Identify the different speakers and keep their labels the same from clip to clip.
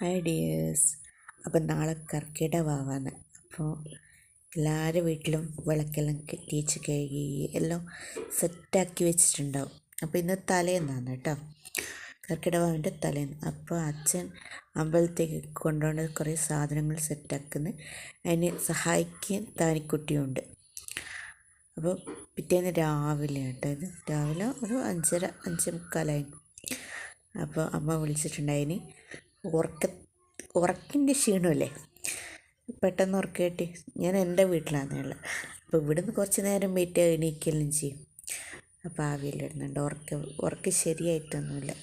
Speaker 1: Hi dears അപ്പം നാളെ കർക്കിടകമാണ് അപ്പോൾ എല്ലാവരും വീട്ടിലും വിളക്കെല്ലാം കെട്ടിച്ച് കഴുകി എല്ലാം സെറ്റാക്കി വെച്ചിട്ടുണ്ടാവും. അപ്പോൾ ഇന്ന് തലേന്നാണ് കേട്ടോ. കർക്കിടവാവിന്റെ തലേന്ന്. അപ്പോൾ അച്ഛൻ അമ്പലത്തേക്ക് കൊണ്ടുപോകുന്ന കുറേ സാധനങ്ങൾ സെറ്റാക്കുന്നു. അതിന് സഹായിക്കാൻ താനിക്കുട്ടിയുണ്ട്. അപ്പോൾ പിറ്റേന്ന് രാവിലെ കേട്ടോ ഇത്. രാവിലെ ഒരു അഞ്ചര അഞ്ചേ മുക്കാലായി അപ്പോൾ അമ്മ വിളിച്ചിട്ടുണ്ടായിന്. ഉറക്ക ഉറക്കിന്റെ ക്ഷീണമല്ലേ? പെട്ടെന്ന് ഉറക്കം ഞാൻ എന്റെ വീട്ടിലാണ് ഉള്ളത്. അപ്പോൾ ഇവിടുന്ന് കുറച്ച് നേരം വെയിറ്റ് എണീക്കലും ചെയ്യും. അപ്പോൾ ആവിയിലിടുന്നുണ്ട് ഉറക്ക ഉറക്കം ശരിയായിട്ടൊന്നുമില്ല.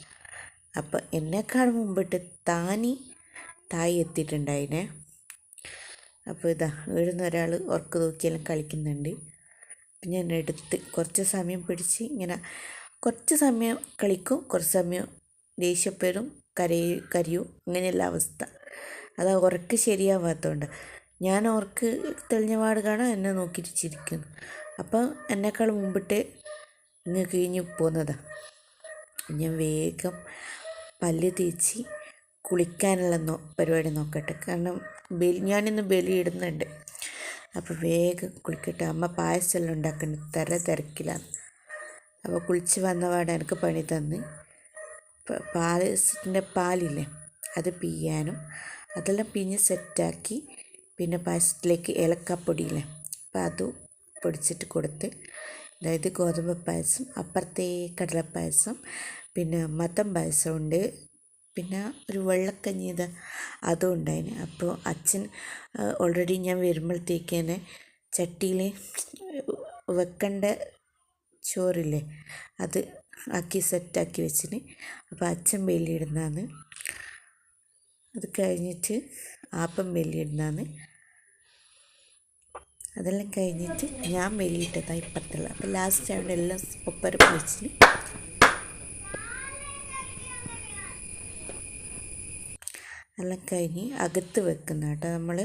Speaker 1: അപ്പോൾ എന്നെക്കാൾ മുമ്പിട്ട് താനി തായി എത്തിയിട്ടുണ്ടായിനെ. അപ്പോൾ ഇതാ വീഴുന്ന ഒരാൾ ഉറക്ക തൂക്കിയെല്ലാം കളിക്കുന്നുണ്ട്. ഞാൻ എടുത്ത് കുറച്ച് സമയം പിടിച്ച് ഇങ്ങനെ കുറച്ച് സമയം കളിക്കും. കുറച്ച് സമയം ദേഷ്യപ്പെടും. കരയും കരയും അങ്ങനെയുള്ള അവസ്ഥ. അത് ഉറക്ക് ശരിയാവാത്തതുകൊണ്ട് ഞാൻ ഉറക്ക് തെളിഞ്ഞ പാട് കാണാൻ എന്നെ നോക്കിയിട്ട് ചിരിക്കുന്നു. അപ്പോൾ എന്നെക്കാൾ മുമ്പിട്ട് ഇങ്ങ് കഴിഞ്ഞ് പോകുന്നതാണ് ഞാൻ വേഗം പല്ല് തേച്ച് കുളിക്കാനുള്ള നോ പരിപാടി നോക്കട്ടെ. കാരണം ബലി ഞാനിന്ന് ബലി ഇടുന്നുണ്ട്. അപ്പോൾ വേഗം കുളിക്കട്ടെ. അമ്മ പായസമെല്ലാം ഉണ്ടാക്കുന്നുണ്ട്. തര തിരക്കിലാണ്. അപ്പോൾ കുളിച്ച് വന്നപാടെ എനിക്ക് പണി തന്ന്. പായസത്തിന്റെ പാലില്ലേ? അത് പിഴിയാനും അതെല്ലാം പിഞ്ഞ് സെറ്റാക്കി പിന്നെ പായസത്തിലേക്ക് ഏലക്കാപ്പൊടിയില്ലേ? അപ്പം അതും പൊടിച്ചിട്ട് കൊടുത്ത് അതായത് ഗോതമ്പ് പായസം അപ്പുറത്തെ കടലപ്പായസം പിന്നെ മത്തം പായസം ഉണ്ട് പിന്നെ ഒരു വെള്ളക്കഞ്ഞി അതും ഉണ്ടായിന്. അപ്പോൾ അച്ഛൻ ഓൾറെഡി ഞാൻ വരുമ്പോഴത്തേക്ക് തന്നെ ചട്ടിയിൽ വെക്കേണ്ട ചോറില്ലേ അത് ആക്കി സെറ്റാക്കി വെച്ചിന്. അപ്പോൾ അച്ഛൻ വെല്ലിയിടുന്നതാണ് അത് കഴിഞ്ഞിട്ട് ആപ്പം വെല്ലിയിടുന്നതാണ് അതെല്ലാം കഴിഞ്ഞിട്ട് ഞാൻ വെല്ലിയിട്ടതാണ് ഇപ്പത്തുള്ള അപ്പോൾ ലാസ്റ്റ് അവിടെ എല്ലാം ഒപ്പരം വെച്ചിന്. എല്ലാം കഴിഞ്ഞ് അകത്ത് വെക്കുന്ന കേട്ടോ നമ്മൾ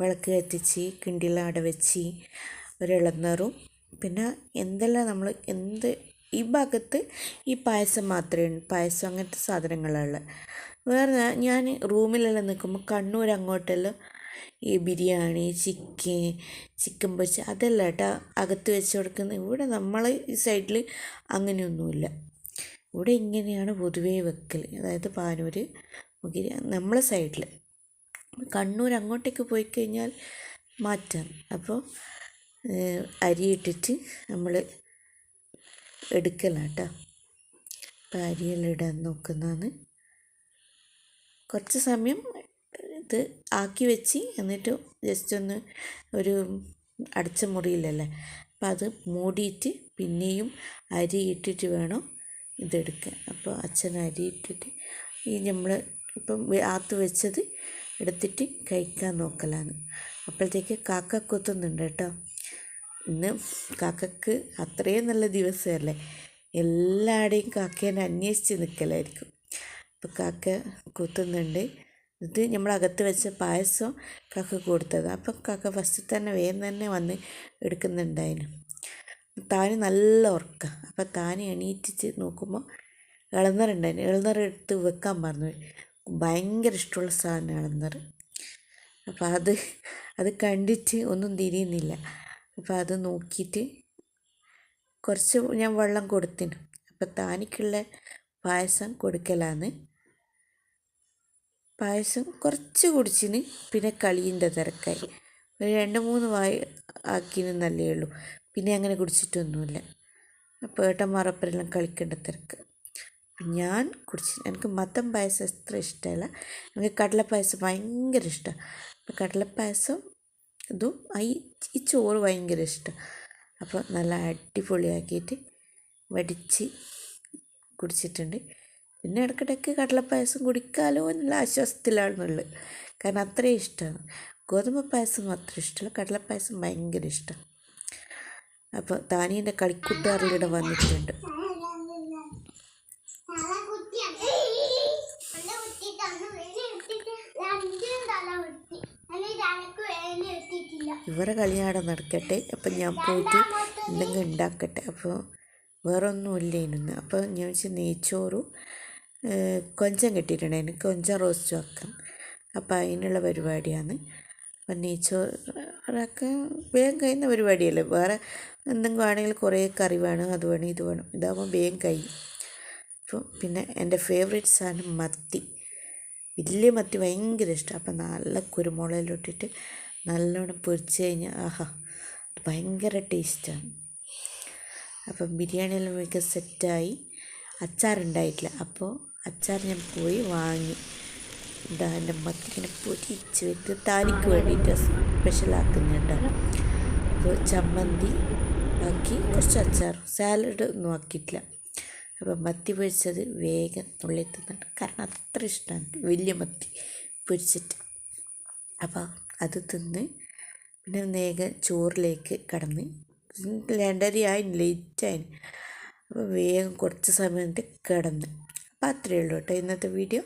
Speaker 1: വിളക്ക് കത്തിച്ച് കിണ്ടിയെല്ലാം അവിടെ വെച്ച് ഒരു ഇളന്നറും പിന്നെ എന്തെല്ലാം നമ്മൾ എന്ത് ഈ ഭാഗത്ത് ഈ പായസം മാത്രമേ ഉള്ളൂ പായസം അങ്ങനത്തെ സാധനങ്ങളുള്ള. വേറെ ഞാൻ റൂമിലെല്ലാം നിൽക്കുമ്പോൾ കണ്ണൂർ അങ്ങോട്ടെല്ലാം ഈ ബിരിയാണി ചിക്കൻ ചിക്കൻ പൊരിച്ച അതെല്ലാം കേട്ടോ അകത്ത് വെച്ച് കൊടുക്കുന്നത് ഇവിടെ നമ്മൾ ഈ സൈഡിൽ അങ്ങനെയൊന്നുമില്ല ഇവിടെ ഇങ്ങനെയാണ് പൊതുവേ വെക്കൽ അതായത് പാനൂർ മുകിരി നമ്മളെ സൈഡിൽ കണ്ണൂർ അങ്ങോട്ടേക്ക് പോയി കഴിഞ്ഞാൽ മാറ്റാം അപ്പോൾ അരിയിട്ടിട്ട് നമ്മൾ അരിയെല്ലാം ഇടാൻ നോക്കുന്നതാണ്. കുറച്ച് സമയം ഇത് ആക്കി വെച്ച് എന്നിട്ട് ജസ്റ്റ് ഒന്ന് ഒരു അടച്ച മുറിയിലല്ലേ. അപ്പം അത് മൂടിയിട്ട് പിന്നെയും അരി ഇട്ടിട്ട് വേണം ഇതെടുക്കാൻ. അപ്പോൾ അച്ഛൻ അരി ഇട്ടിട്ട് ഈ നമ്മൾ ഇപ്പം ആത്ത് വെച്ചത് എടുത്തിട്ട് കഴിക്കാൻ നോക്കലാണ്. അപ്പോഴത്തേക്ക് കാക്ക കൊത്തുന്നുണ്ട് കേട്ടോ. ഇന്ന് കാക്കക്ക് അത്രയും നല്ല ദിവസമല്ലേ? എല്ലാവരുടെയും കാക്കേനെ അന്വേഷിച്ച് നിൽക്കലായിരിക്കും അപ്പോൾ കാക്ക കുത്തുന്നുണ്ട്. ഇത് നമ്മളകത്ത് വെച്ച പായസം കാക്ക കൊടുത്തത്. അപ്പം കാക്ക ഫസ്റ്റ് തന്നെ വേഗം തന്നെ വന്ന് എടുക്കുന്നുണ്ടായിരുന്നു താന് നല്ല ഉറക്ക. അപ്പം താന് എണീറ്റിച്ച് നോക്കുമ്പോൾ ഇളന്നറുണ്ടായിരുന്നു ഇളനർ എടുത്ത് വെക്കാൻ പറഞ്ഞു. ഭയങ്കര ഇഷ്ടമുള്ള സാധനം ഇളനർ അപ്പോൾ അത് അത് കണ്ടിട്ട് ഒന്നും തിരിയുന്നില്ല. അപ്പോൾ അത് നോക്കിയിട്ട് കുറച്ച് ഞാൻ വെള്ളം കൊടുത്തിനു. അപ്പോൾ താനിക്കുള്ള പായസം കൊടുക്കലാന്ന്. പായസം കുറച്ച് കുടിച്ചിന് പിന്നെ കളിയിന്റെ തിരക്കായി. ഒരു രണ്ട് മൂന്ന് വായ ആക്കിയെന്നല്ലേ ഉള്ളൂ. പിന്നെ അങ്ങനെ കുടിച്ചിട്ടൊന്നുമില്ല. അപ്പോൾ ഏട്ടന്മാരപ്പരെല്ലാം കളിക്കേണ്ട തിരക്ക്. ഞാൻ കുടിച്ചു എനിക്ക് മത്തം പായസം അത്ര ഇഷ്ടമല്ല. എനിക്ക് കടലപ്പായസം ഭയങ്കര ഇഷ്ടമാണ്. കടലപ്പായസം ഇതും ഈ ഈ ചോറ് ഭയങ്കര ഇഷ്ടമാണ് അപ്പോൾ നല്ല അടിപൊളിയാക്കിയിട്ട് വടിച്ച് കുടിച്ചിട്ടുണ്ട്. പിന്നെ ഇടയ്ക്കിടയ്ക്ക് കടലപ്പായസം കുടിക്കാലോ എന്നുള്ള ആശ്വാസത്തിലാണുള്ളത്. കാരണം അത്രയും ഇഷ്ടമാണ് ഗോതമ്പ് പായസം അത്ര ഇഷ്ടമല്ല. കടലപ്പായസം ഭയങ്കര ഇഷ്ടമാണ് അപ്പോൾ താനീന്റെ കളിക്കൂട്ടുകാരിലൂടെ വന്നിട്ടുണ്ട്. ഇവരെ അവിടെ നടക്കട്ടെ. അപ്പം ഞാൻ പോയിട്ട് എന്തെങ്കിലും ഉണ്ടാക്കട്ടെ. അപ്പോൾ വേറെ ഒന്നുമില്ല അപ്പോൾ ഞാൻ വെച്ച് നെയ്ച്ചോറും കൊഞ്ചം കൊഞ്ചം എനിക്ക് കൊഞ്ചം റോസ്റ്റ് വെക്കാം. അപ്പോൾ അതിനുള്ള പരിപാടിയാണ്. അപ്പം നെയ്ച്ചോറൊക്കെ വേഗം കഴിയുന്ന പരിപാടിയല്ലേ. വേറെ എന്തെങ്കിലും ആണെങ്കിൽ കുറേ കറി വേണം അത് വേണം ഇത് വേണം. ഇതാകുമ്പോൾ വേഗം കഴിയും. അപ്പോൾ പിന്നെ എന്റെ ഫേവറേറ്റ് സാധനം മത്തി. വലിയ മത്തി ഭയങ്കര ഇഷ്ടം. അപ്പം നല്ല കുരുമുളകിലിട്ടിട്ട് നല്ലോണം പൊരിച്ച് കഴിഞ്ഞാൽ ആഹാ ഭയങ്കര ടേസ്റ്റാണ്. അപ്പം ബിരിയാണിയെല്ലാം മിക്ക സെറ്റായി. അച്ചാറുണ്ടായിട്ടില്ല. അപ്പോൾ അച്ചാർ ഞാൻ പോയി വാങ്ങി. ഇതാ എന്റെ മത്തിങ്ങനെ പൊരിച്ച് വെച്ച് താലിക്ക് വേണ്ടിയിട്ട് സ്പെഷ്യലാക്കുന്നുണ്ട് അപ്പോൾ ചമ്മന്തി ആക്കി കുറച്ച് അച്ചാർ സാലഡ് ഒന്നും ആക്കിയിട്ടില്ല. അപ്പോൾ മത്തി പൊരിച്ചത് വേഗം നുള്ളി തിന്നിട്ട് കാരണം അത്ര ഇഷ്ടമാണ് വലിയ മത്തി പൊരിച്ചിട്ട്. അപ്പോൾ അത് തിന്ന് പിന്നെ വേഗം ചോറിലേക്ക് കടന്ന്. രണ്ടരയായി ലേറ്റായി. അപ്പോൾ വേഗം കുറച്ച് സമയം കിടന്ന്. അപ്പോൾ അത്രയേ ഉള്ളൂ കേട്ടോ ഇന്നത്തെ വീഡിയോ.